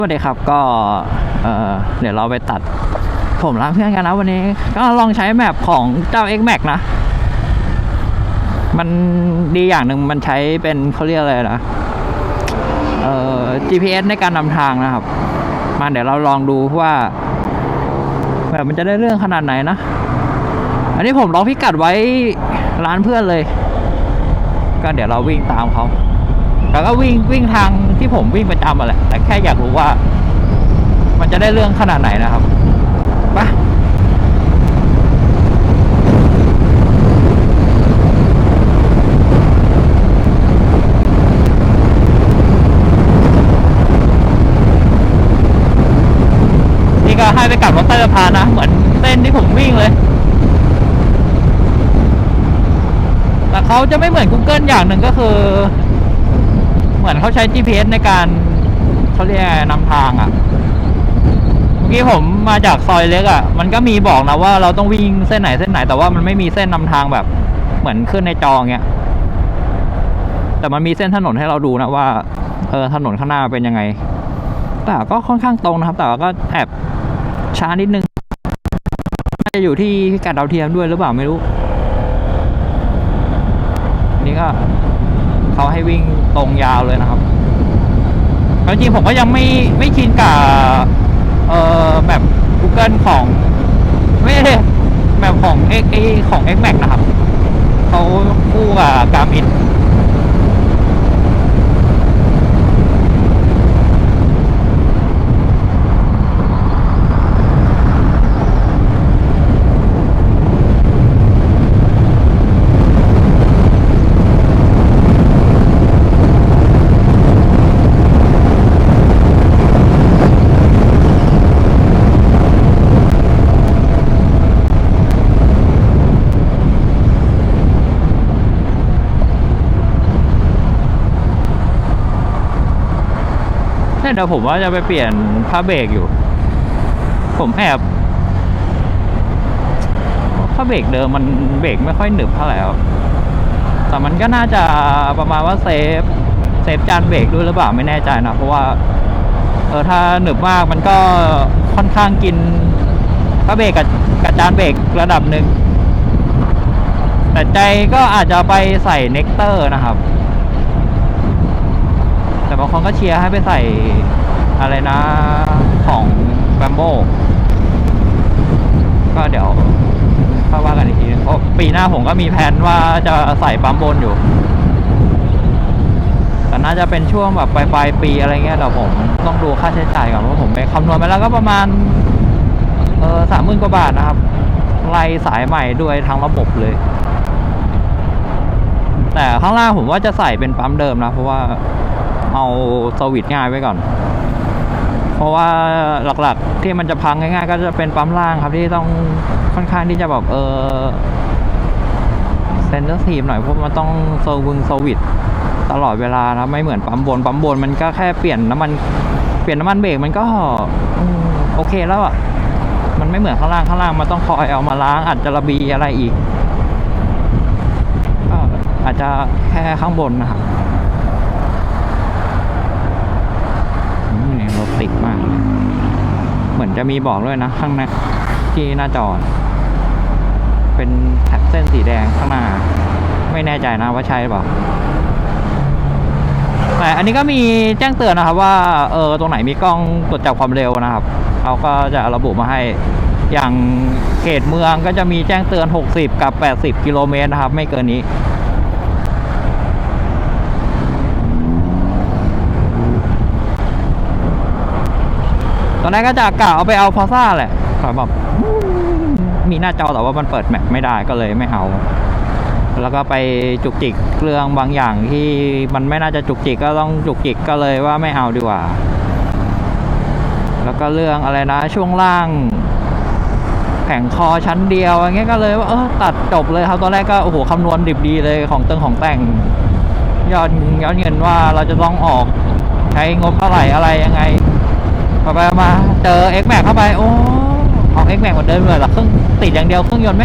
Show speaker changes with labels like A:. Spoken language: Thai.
A: วัสดีครับก็เออเดี๋ยวเราไปตัดผมล้างเพื่อนกันนะวันนี้ ก็ลองใช้แมปของเจ้า X Max นะ มันดีอย่างหนึ่งมันใช้เป็นเขาเรียกอะไรนะเอ่อ GPS ในการนำทางนะครับ มาเดี๋ยวเราลองดูว่าแบบมันจะได้เรื่องขนาดไหนนะ อันนี้ผมลองพิกัดไว้ร้านเพื่อนเลย ก็เดี๋ยวเราวิ่งตามเขา แต่ก็วิ่งวิ่งทางที่ผมวิ่งประจำอะแหละแต่แค่อยากรู้ว่า มันจะได้เรื่องขนาดไหนนะครับไปนี่ก็ให้ไปกลับรถใต้สะพานนะ เหมือนเส้นที่ผมวิ่งเลยแต่เขาจะไม่เหมือน Google อย่างหนึ่งก็คือ มือนเขาใช้ GPS ในการเขาเรียกนำทางอะ่ะ เมื่อกี้ผมมาจากซอยเล็กอะ่ะ มันก็มีบอกนะว่าเราต้องวิ่งเส้นไหนเส้นไหน แต่ว่ามันไม่มีเส้นนำทางแบบ เหมือนขึ้นในจอเงี้ย แต่มันมีเส้นถนนให้เราดูนะว่า เออถนนข้างหน้าเป็นยังไง แต่ก็ค่อนข้างตรงนะครับ แต่ก็แอบช้านิดนึงน่าจะอยู่ที่พิกัดดาวเทียมด้วยหรือเปล่าไม่รู้ นี่ก็ เขาให้วิ่งตรงยาวเลยนะครับแล้วจริงผมก็ยังไม่ไม่ชินกับเอ่อแบบ Google ของไม่ใช่แบบของ X ของ X Max นะครับเขาคู่กับการมิน เนี่ยเดี๋ยวผมว่าจะไปเปลี่ยนผ้าเบรกอยู่ ผมแอบผ้าเบรกเดิมมันเบรกไม่ค่อยหนึบเท่าไหร่ครับแต่มันก็น่าจะประมาณว่าเซฟเซฟจานเบรกด้วยหรือเปล่าไม่แน่ใจนะ เพราะว่าเออถ้าหนึบมากมันก็ค่อนข้างกินผ้าเบรกกับกับจานเบรกระดับหนึ่งแต่ใจก็อาจจะไปใส่เน็กเตอร์นะครับ แต่บางคนก็เชียร์ให้ไปใส่อะไรนะของแบมโบก็เดี๋ยวค่อยว่ากันอีกทีนึงเพราะปีหน้าผมก็มีแผนว่าจะใส่ปั๊มบนอยู่ แต่น่าจะเป็นช่วงแบบปลายปลายปีอะไรเงี้ยเดี๋ยวผมต้องดูค่าใช้จ่ายก่อนเพราะผมไปคำนวณไปแล้วก็ประมาณเออสามหมื่นกว่าบาทนะครับไล่สายใหม่ด้วยทั้งระบบเลย แต่ข้างล่างผมว่าจะใส่เป็นปั๊มเดิมนะ เพราะว่า เอาสวิตง่ายไว้ก่อน เพราะว่าหลักๆที่มันจะพังง่ายๆ ก็จะเป็นปั๊มล่างครับที่ต้องค่อนข้างที่จะแบบเออเซนเซอร์ทีมหน่อยเพราะมันต้องเซอร์วิงสวิตตลอดเวลานะไม่เหมือนปั๊มบนปั๊มบนมันก็แค่เปลี่ยนน้ำมันเปลี่ยนน้ำมันเบรกมันก็โอเคแล้วอะมันไม่เหมือนข้างล่างข้างล่างมันต้องคอยเอามาล้างอาจจะระบีอะไรอีกก็อาจจะแค่ข้างบนนะครับอืมเนี่ยรถติดมากเลยเหมือน จะมีบอกด้วยนะ ข้างหน้าที่หน้าจอ เป็นแท็บเส้นสีแดงข้างหน้า ไม่แน่ใจนะว่าใช่หรือเปล่าแต่อันนี้ก็มีแจ้งเตือนนะครับว่าเออตรงไหนมีกล้องตรวจจับความเร็วนะครับเขาก็จะระบุมาให้อย่างเขตเมืองก็จะมีแจ้งเตือน 60 กับ 80 กิโลเมตรนะครับ ไม่เกินนี้ ตอนแรกก็จะกะเอาไปเอาพอซ่าแหละแต่แบบมีหน้าจอแต่ว่ามันเปิดแมปไม่ได้ก็เลยไม่เอา แล้วก็ไปจุกจิกเรื่องบางอย่างที่มันไม่น่าจะจุกจิกก็ต้องจุกจิกก็เลยว่าไม่เอาดีกว่า แล้วก็เรื่องอะไรนะช่วงล่างแผงคอชั้นเดียวอย่างเงี้ยก็เลยว่าเออตัดจบเลยครับตอนแรกก็โอ้โหคำนวณดิบดีเลยของเติงของแต่งยอดยอดเงินว่าเราจะต้องออกใช้งบเท่าไหร่อะไรยังไง ไปไปมาเจอ X Max เข้าไป โอ้ออก X Max หมดเดิมเลยแต่เครื่องติดอย่างเดียวเครื่องยนต์แม่ง